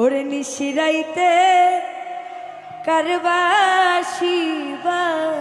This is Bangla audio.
ওরে নিশিরাইতে কারবাসি বাজে